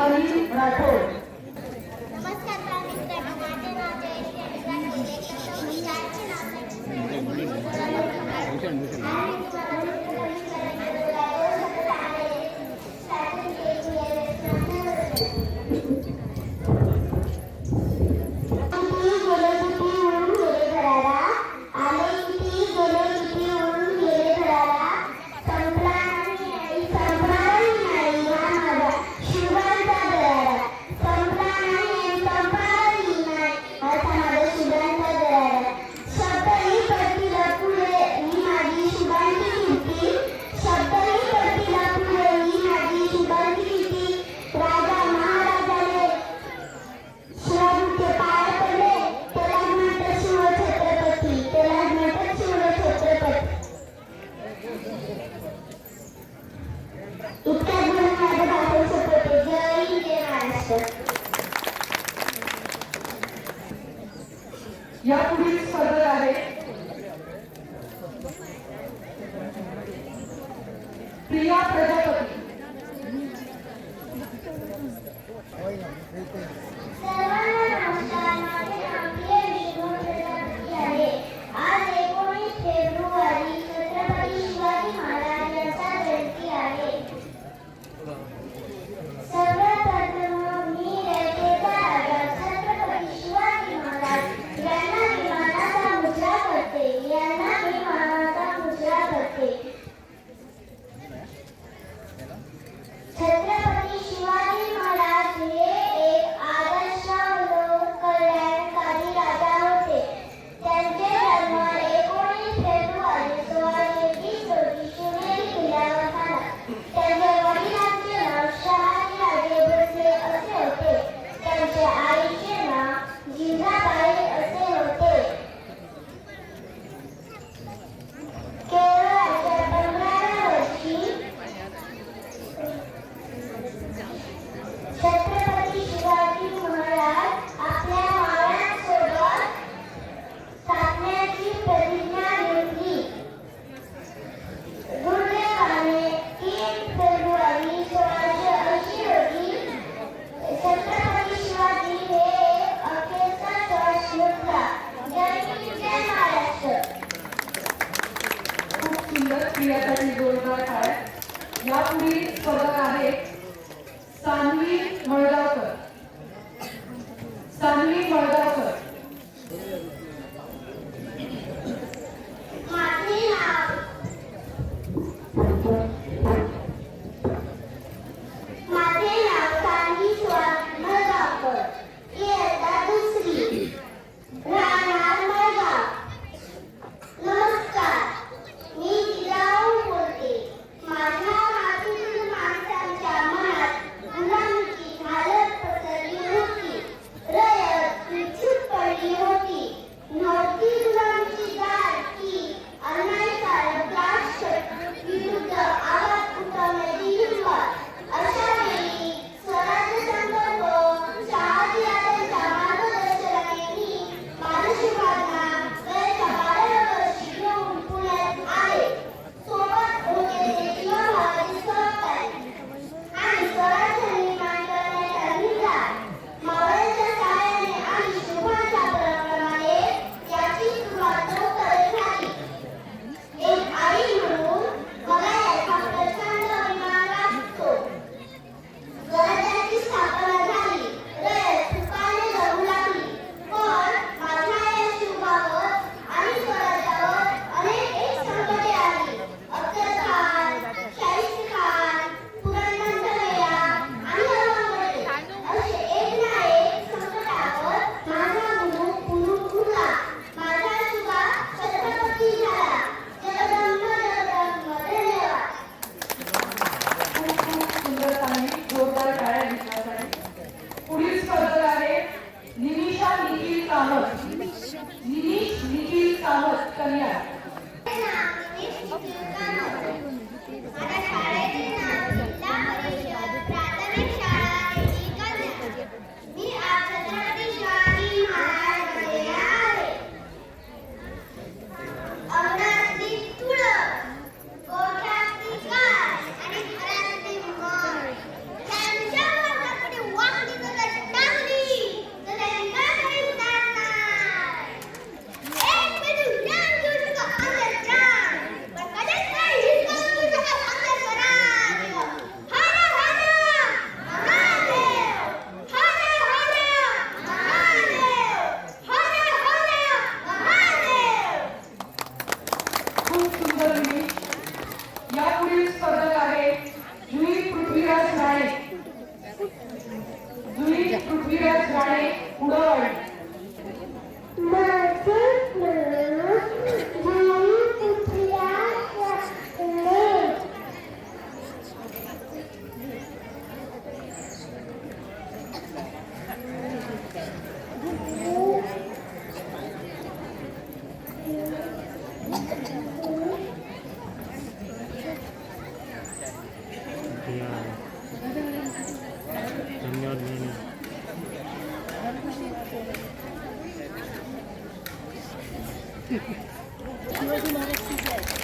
Ali Raipur. यापुढील पद्धत आहे. प्रिया प्रजापती. सानवी मळगावकर. सानवी मळगावकर. छत्रपती